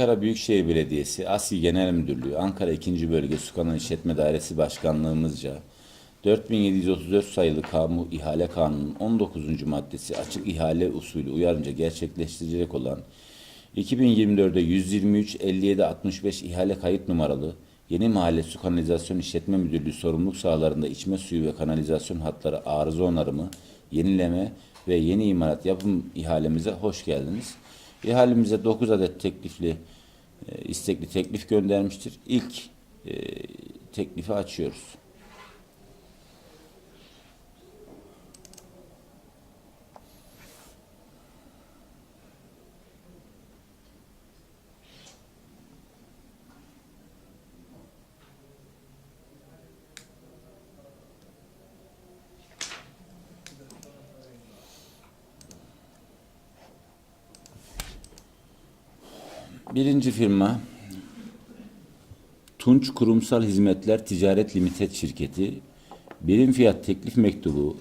Ankara Büyükşehir Belediyesi ASİ Genel Müdürlüğü Ankara 2. Bölge Su Kanalı İşletme Dairesi Başkanlığımızca 4734 sayılı kamu ihale kanunun 19. maddesi açık ihale usulü uyarınca gerçekleştirilecek olan 2024'de 123 57 65 ihale kayıt numaralı Yeni Mahalle Su Kanalizasyon İşletme Müdürlüğü sorumluluk sahalarında içme suyu ve kanalizasyon hatları arıza onarımı, yenileme ve yeni imalat yapım ihalemize hoş geldiniz. İhalemize 9 adet teklifli e, istekli teklif göndermiştir. İlk e, teklifi açıyoruz. Birinci firma Tunç Kurumsal Hizmetler Ticaret Limited Şirketi birim fiyat teklif mektubu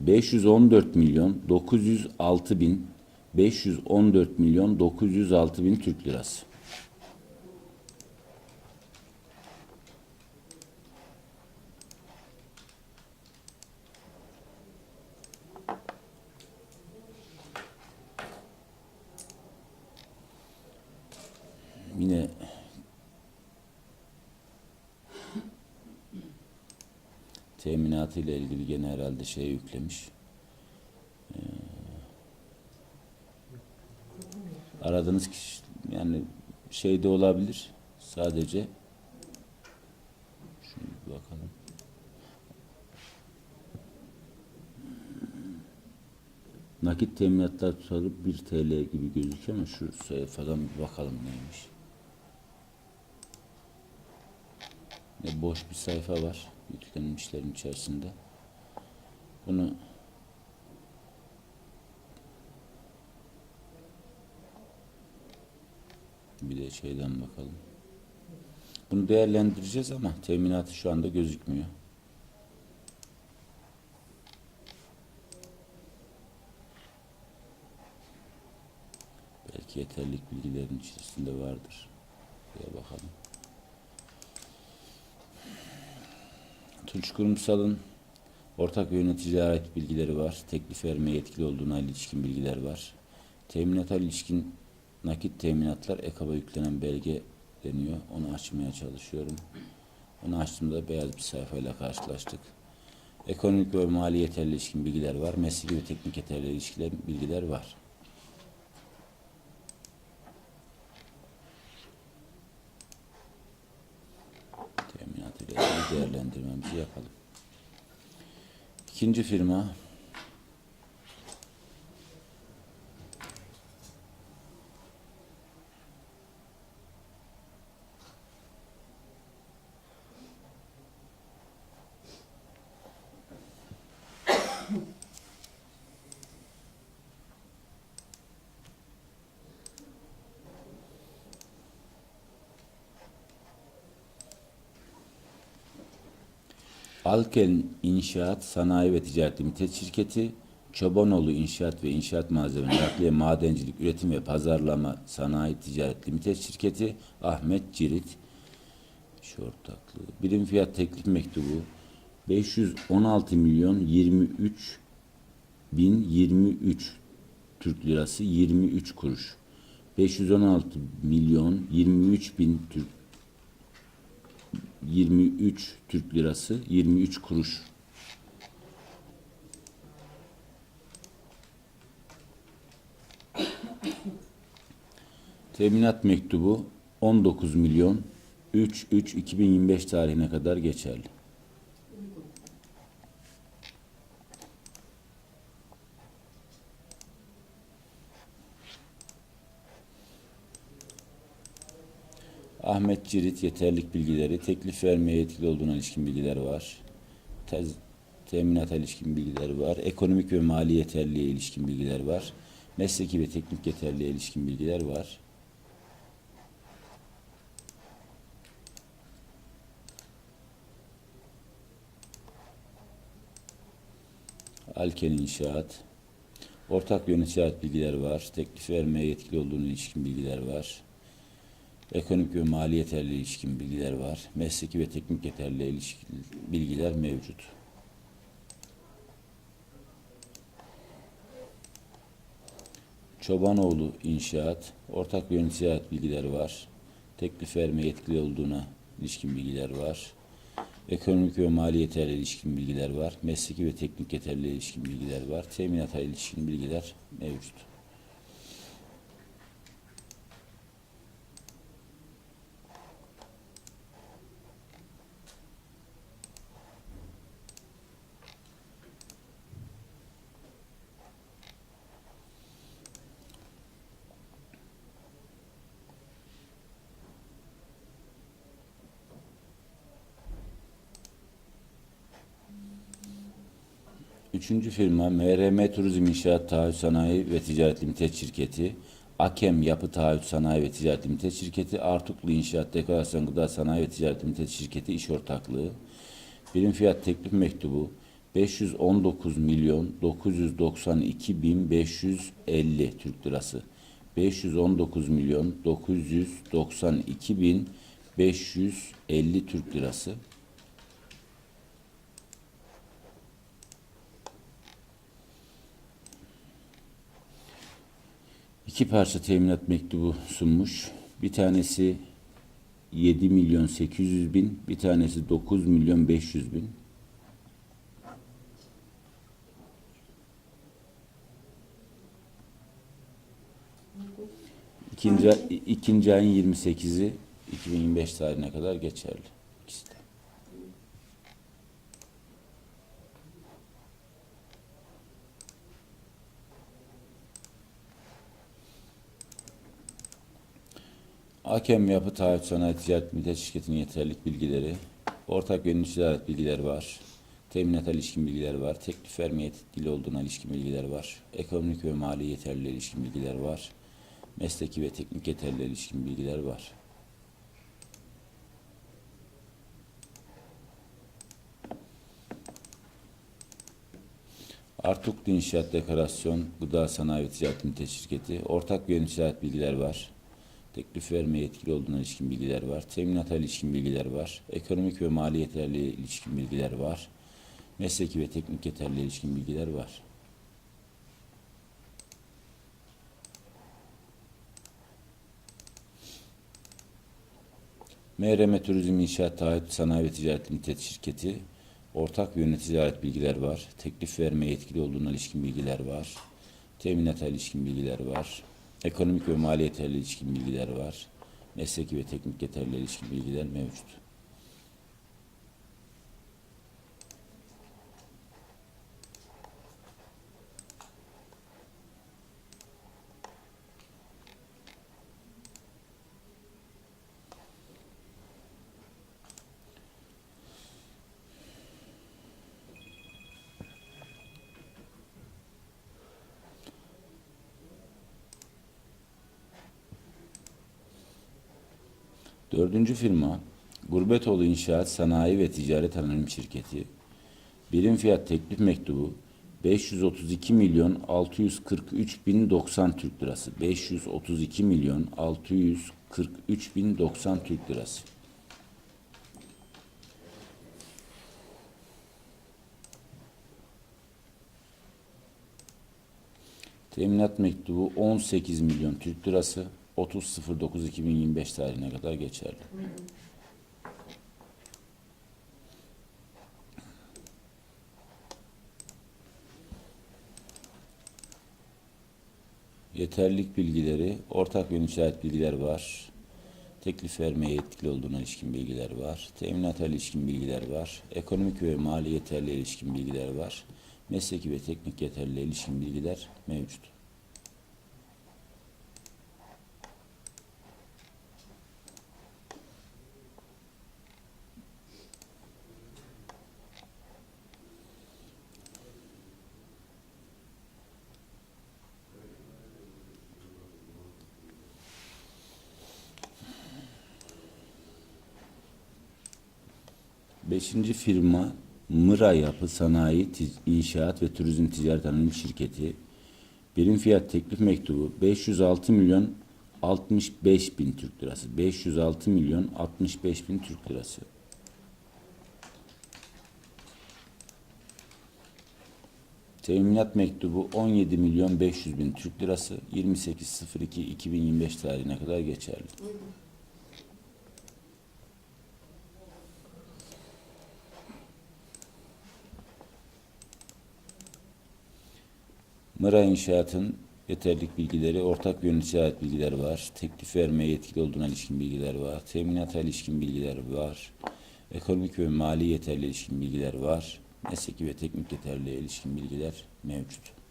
514 milyon 906 bin 514 milyon 906 bin Türk lirası. Teminatı ile ilgili gene herhalde şey yüklemiş. Ee, aradığınız kişi yani şey de olabilir. Sadece şunu bakalım. Nakit teminatlar tutarı 1 TL gibi gözüküyor ama şu sayfadan bir bakalım neymiş. Ne boş bir sayfa var yüklenmişlerin içerisinde. Bunu bir de şeyden bakalım. Bunu değerlendireceğiz ama teminatı şu anda gözükmüyor. Belki yeterlik bilgilerin içerisinde vardır. Şuraya bakalım. Tunç Kurumsal'ın ortak yöneticilere ait bilgileri var. Teklif vermeye yetkili olduğuna ilişkin bilgiler var. Teminata ilişkin nakit teminatlar EKAB'a yüklenen belge deniyor. Onu açmaya çalışıyorum. Onu açtığımda beyaz bir sayfayla karşılaştık. Ekonomik ve mali yeterli ilişkin bilgiler var. Mesleki ve teknik yeterli ilişkiler bilgiler var. Teminat ile ilgili değerlendirmemizi yapalım. İkinci firma Alken İnşaat Sanayi ve Ticaret Limited Şirketi, Çobanoğlu İnşaat ve İnşaat Malzemeleri Nakliye Madencilik Üretim ve Pazarlama Sanayi Ticaret Limited Şirketi, Ahmet Cirit, şu ortaklığı. Birim fiyat teklif mektubu 516 milyon 23 bin 23 Türk lirası 23 kuruş. 516 milyon 23 bin Türk 23 Türk lirası 23 kuruş. Teminat mektubu 19 milyon 3 3 2025 tarihine kadar geçerli. Ahmet Cirit yeterlik bilgileri, teklif vermeye yetkili olduğuna ilişkin bilgiler var. Tez, teminata ilişkin bilgiler var. Ekonomik ve mali yeterliğe ilişkin bilgiler var. Mesleki ve teknik yeterliğe ilişkin bilgiler var. Alken İnşaat. Ortak yönetici bilgiler var. Teklif vermeye yetkili olduğuna ilişkin bilgiler var. Ekonomik ve mali yeterliliğe ilişkin bilgiler var. Mesleki ve teknik yeterliliğe ilişkin bilgiler mevcut. Çobanoğlu İnşaat, ortak ve hayat bilgileri var. Teklif verme yetkili olduğuna ilişkin bilgiler var. Ekonomik ve mali yeterliliğe ilişkin bilgiler var. Mesleki ve teknik yeterliliğe ilişkin bilgiler var. Teminata ilişkin bilgiler mevcut. Üçüncü firma MRM Turizm İnşaat Taahhüt Sanayi ve Ticaret Limited Şirketi, Akem Yapı Taahhüt Sanayi ve Ticaret Limited Şirketi, Artuklu İnşaat Dekorasyon Gıda Sanayi ve Ticaret Limited Şirketi iş ortaklığı. Birim fiyat teklif mektubu 519 milyon 992 bin 550 Türk lirası. 519 milyon 992 bin 550 Türk lirası. İki parça teminat mektubu sunmuş. Bir tanesi 7 milyon 800 bin, bir tanesi 9 milyon 500 bin. İkinci, ikinci ayın 28'i 2025 tarihine kadar geçerli. İkisi de. Hakem Yapı Taahhüt Sanayi Ticaret Millet Şirketi'nin yeterlilik bilgileri, ortak yönetici alet bilgileri var, teminata ilişkin bilgiler var, teklif verme yetkili olduğuna ilişkin bilgiler var, ekonomik ve mali yeterliliğe ilişkin bilgiler var, mesleki ve teknik yeterliliğe ilişkin bilgiler var. Artuklu İnşaat Dekorasyon Gıda Sanayi ve Ticaret Limited Şirketi ortak ve yönetici ait bilgiler var. Teklif vermeye yetkili olduğuna ilişkin bilgiler var. Teminata ilişkin bilgiler var. Ekonomik ve mali yeterliğe ilişkin bilgiler var. Mesleki ve teknik yeterliğe ilişkin bilgiler var. MRM Turizm İnşaat Taahhüt Sanayi ve Ticaret Limited Şirketi ortak yönetici ait bilgiler var. Teklif vermeye yetkili olduğuna ilişkin bilgiler var. Teminata ilişkin bilgiler var. Ekonomik ve mali yeterli ilişkin bilgiler var. Mesleki ve teknik yeterli ilişkin bilgiler mevcut. Dördüncü firma Gurbetoğlu İnşaat Sanayi ve Ticaret Anonim Şirketi. Birim fiyat teklif mektubu 532 milyon 643 bin 90 Türk lirası. 532 milyon 643 bin 90 Türk lirası. Teminat mektubu 18 milyon Türk lirası 30.09.2025 tarihine kadar geçerli. Yeterlilik bilgileri, ortak ve müsait bilgiler var. Teklif vermeye yetkili olduğuna ilişkin bilgiler var. Teminata ilişkin bilgiler var. Ekonomik ve mali yeterliğe ilişkin bilgiler var. Mesleki ve teknik yeterliliğe ilişkin bilgiler mevcut. Beşinci firma Mıra Yapı Sanayi İnşaat ve Turizm Ticaret Anonim Şirketi. Birim fiyat teklif mektubu 506 milyon 65 bin Türk lirası. 506 milyon 65 bin Türk lirası. Teminat mektubu 17 milyon 500 bin Türk lirası 28.02.2025 tarihine kadar geçerli. Mıra İnşaat'ın yeterlik bilgileri, ortak yönetici ait bilgiler var. Teklif vermeye yetkili olduğuna ilişkin bilgiler var. Teminata ilişkin bilgiler var. Ekonomik ve mali yeterli ilişkin bilgiler var. Mesleki ve teknik yeterliğe ilişkin bilgiler mevcut.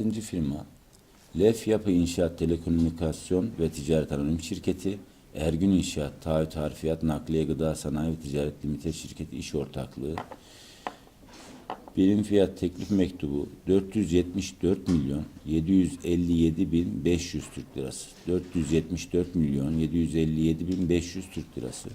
Altıncı firma Lef Yapı İnşaat Telekomünikasyon ve Ticaret Anonim Şirketi, Ergün İnşaat, Taahhüt Harfiyat, Nakliye Gıda Sanayi ve Ticaret Limited Şirketi İş Ortaklığı, Birim fiyat teklif mektubu 474 milyon 757 bin 500 Türk lirası. 474 milyon 757 bin 500 Türk lirası.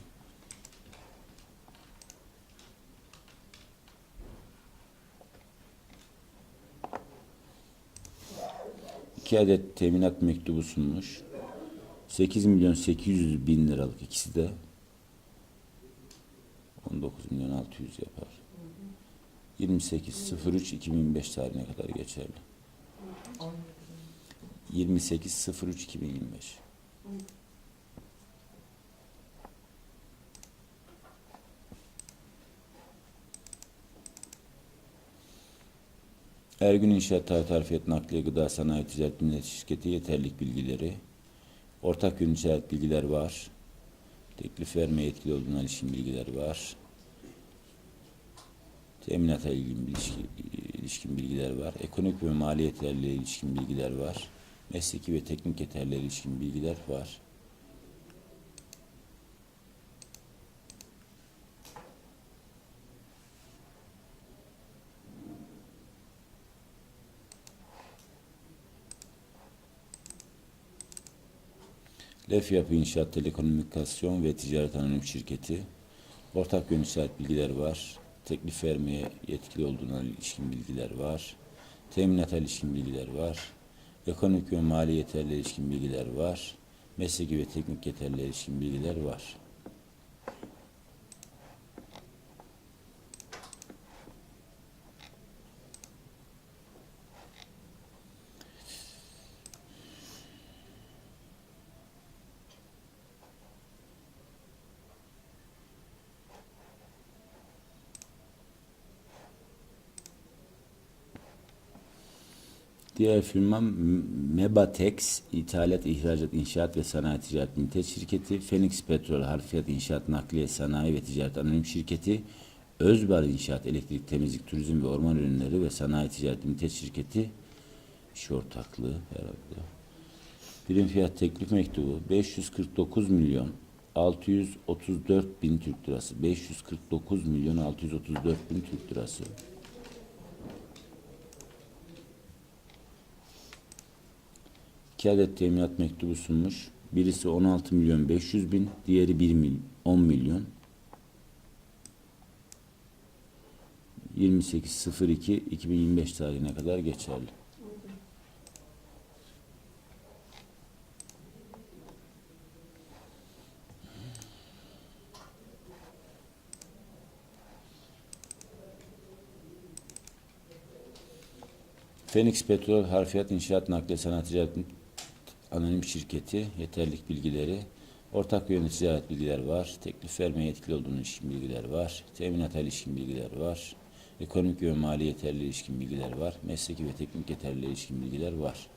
İki adet teminat mektubu sunmuş. 8 milyon 800 bin liralık ikisi de 19 milyon 600 yapar. 28.03.2025 tarihine kadar geçerli. 28.03.2025 Ergün İnşaat Harfiyat Nakliye Gıda Sanayi Ticaret Millet Şirketi yeterlik bilgileri, ortak yönetici ait bilgiler var, teklif vermeye yetkili olduğuna ilişkin bilgiler var, teminata ilgin ilişki, ilişkin bilgiler var, ekonomik ve mali yeterliliğe ilişkin bilgiler var, mesleki ve teknik yeterliliğe ilişkin bilgiler var. Lef Yapı İnşaat Telekomünikasyon ve Ticaret Anonim Şirketi. Ortak yönetici ait bilgiler var. Teklif vermeye yetkili olduğuna ilişkin bilgiler var. Teminata ilişkin bilgiler var. Ekonomik ve mali yeterliğe ilişkin bilgiler var. Mesleki ve teknik yeterliğe ilişkin bilgiler var. Diğer firma M- Mebatex İthalat, İhracat, İnşaat ve Sanayi Ticaret Limited Şirketi, Phoenix Petrol, Harfiyat, İnşaat, Nakliye, Sanayi ve Ticaret Anonim Şirketi, Özbar İnşaat, Elektrik, Temizlik, Turizm ve Orman Ürünleri ve Sanayi Ticaret Limited Şirketi iş ortaklığı herhalde. Birim fiyat teklif mektubu 549 milyon 634 bin Türk lirası. 549 milyon 634 bin Türk lirası. İki adet teminat mektubu sunmuş. Birisi 16 milyon 500 bin, diğeri 1 mil, 10 milyon. 28.02.2025 tarihine kadar geçerli. Phoenix Petrol Harfiyat İnşaat Nakliye Sanayi Anonim Şirketi yeterlik bilgileri, ortak yönetici ait bilgiler var, teklif vermeye yetkili olduğuna ilişkin bilgiler var, teminata ilişkin bilgiler var, ekonomik ve mali yeterli ilişkin bilgiler var, mesleki ve teknik yeterli ilişkin bilgiler var.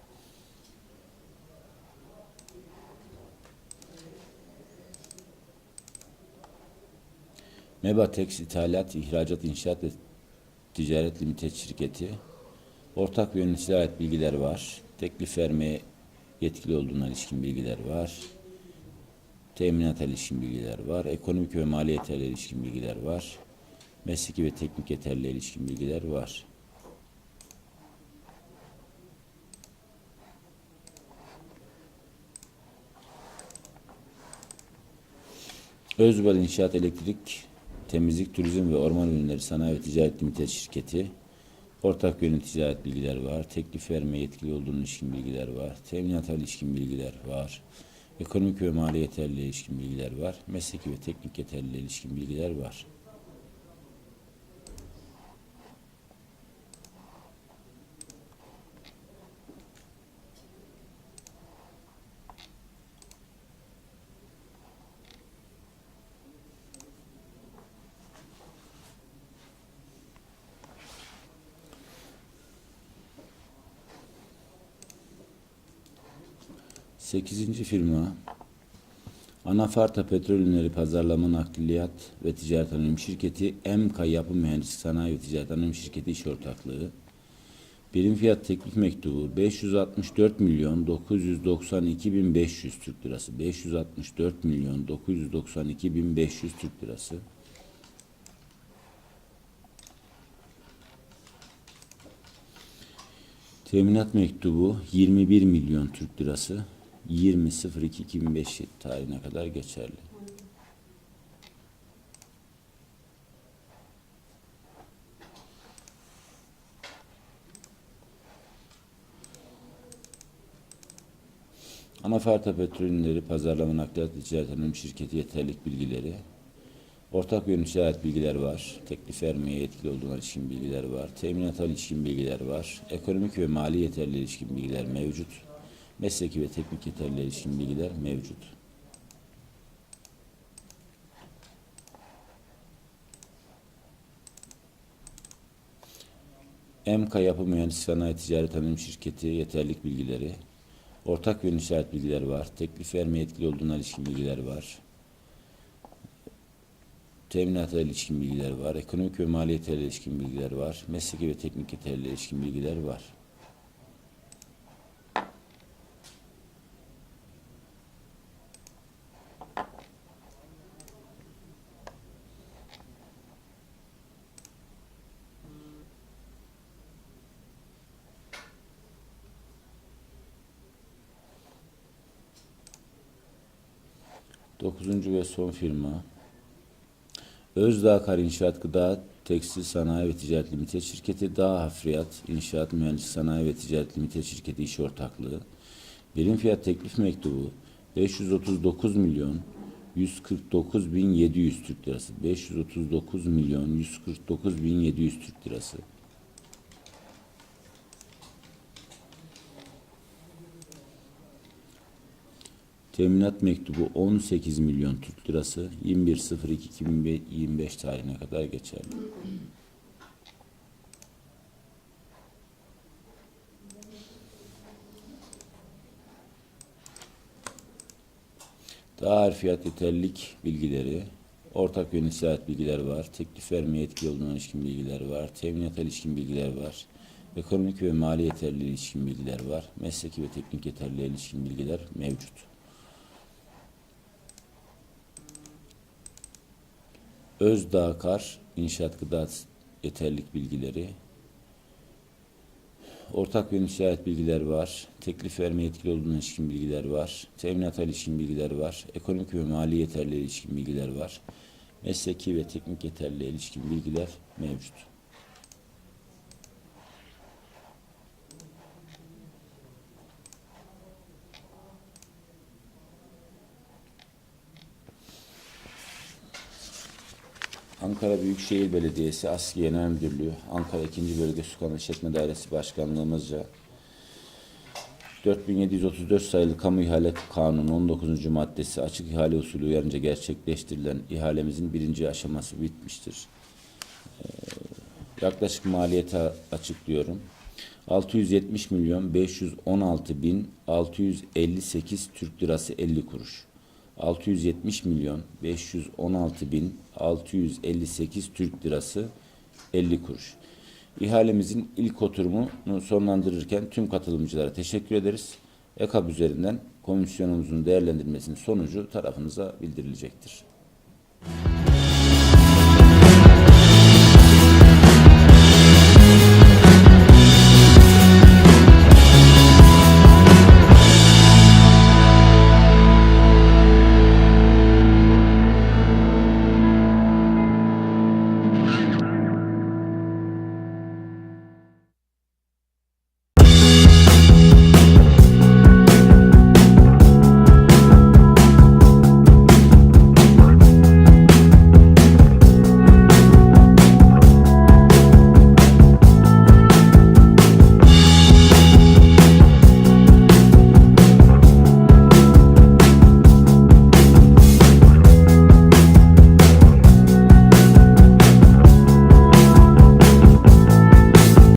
Mebatex İthalat, İhracat, İnşaat ve Ticaret Limited Şirketi Ortak ve yöneticilere ait bilgiler var. Teklif vermeye yetkili olduğuna ilişkin bilgiler var. Teminata ilişkin bilgiler var. Ekonomik ve mali yeterliğe ilişkin bilgiler var. Mesleki ve teknik yeterliğe ilişkin bilgiler var. Özbal İnşaat Elektrik, Temizlik, Turizm ve Orman Ürünleri Sanayi ve Ticaret Limited Şirketi, ortak yönetim ticaret bilgiler var, teklif verme yetkili olduğunun ilişkin bilgiler var, teminata ilişkin bilgiler var, ekonomik ve mali yeterliğe ilişkin bilgiler var, mesleki ve teknik yeterliliğe ilişkin bilgiler var. Sekizinci firma Anafarta Petrol Ürünleri Pazarlama Nakliyat ve Ticaret Anonim Şirketi MK Yapı Mühendislik Sanayi ve Ticaret Anonim Şirketi İş Ortaklığı. Birim fiyat teklif mektubu 564 milyon 992 bin 500 Türk lirası. 564 milyon 992 bin 500 Türk lirası. Teminat mektubu 21 milyon Türk lirası 20.02.2005 tarihine kadar geçerli. Anafarta Petrol Ürünleri Pazarlama Nakliyat Ticaret Anonim Şirketi yeterlik bilgileri, ortak yönetici ait bilgiler var, teklif vermeye yetkili olduğuna ilişkin bilgiler var, teminata ilişkin bilgiler var, ekonomik ve mali yeterliğe ilişkin bilgiler mevcut, mesleki ve teknik yeterliğe ilişkin bilgiler mevcut. MK Yapı Mühendislik Sanayi Ticaret Anonim Şirketi yeterlik bilgileri, ortak yön işaret bilgiler var, teklif verme yetkili olduğuna ilişkin bilgiler var, teminata ilişkin bilgiler var, ekonomik ve mali yeterliğe ilişkin bilgiler var, mesleki ve teknik yeterliğe ilişkin bilgiler var. Dokuzuncu ve son firma. Özdağ Kar İnşaat Gıda Tekstil Sanayi ve Ticaret Limited Şirketi. Dağ Hafriyat İnşaat Mühendis Sanayi ve Ticaret Limited Şirketi İş Ortaklığı. Birim fiyat teklif mektubu 539 milyon 149 bin 700 Türk lirası. 539 milyon 149 bin 700 Türk lirası Teminat mektubu 18 milyon Türk lirası 21.02.2025 tarihine kadar geçerli. Daha harfiyat yeterlilik bilgileri, ortak yönetici ait bilgiler var, teklif vermeye yetkili olduğuna ilişkin bilgiler var, teminata ilişkin bilgiler var, ekonomik ve mali yeterliliğe ilişkin bilgiler var, mesleki ve teknik yeterliliğe ilişkin bilgiler mevcut. Özdağ Kar İnşaat Gıda Yeterlik Bilgileri Ortak yönetici ait bilgiler var. Teklif verme yetkili olduğuna ilişkin bilgiler var. Teminata ilişkin bilgiler var. Ekonomik ve mali yeterliğe ilişkin bilgiler var. Mesleki ve teknik yeterliğe ilişkin bilgiler mevcut. Ankara Büyükşehir Belediyesi Aski Genel Müdürlüğü, Ankara 2. Bölge Su Kanalı İşletme Dairesi Başkanlığımızca 4734 sayılı Kamu İhale Kanunu 19. maddesi açık ihale usulü uyarınca gerçekleştirilen ihalemizin birinci aşaması bitmiştir. Ee, yaklaşık maliyeti açıklıyorum. 670 milyon 516 bin 658 Türk lirası 50 kuruş. 670 milyon 516 bin 658 Türk lirası 50 kuruş. İhalemizin ilk oturumunu sonlandırırken tüm katılımcılara teşekkür ederiz. EKAB üzerinden komisyonumuzun değerlendirmesinin sonucu tarafınıza bildirilecektir.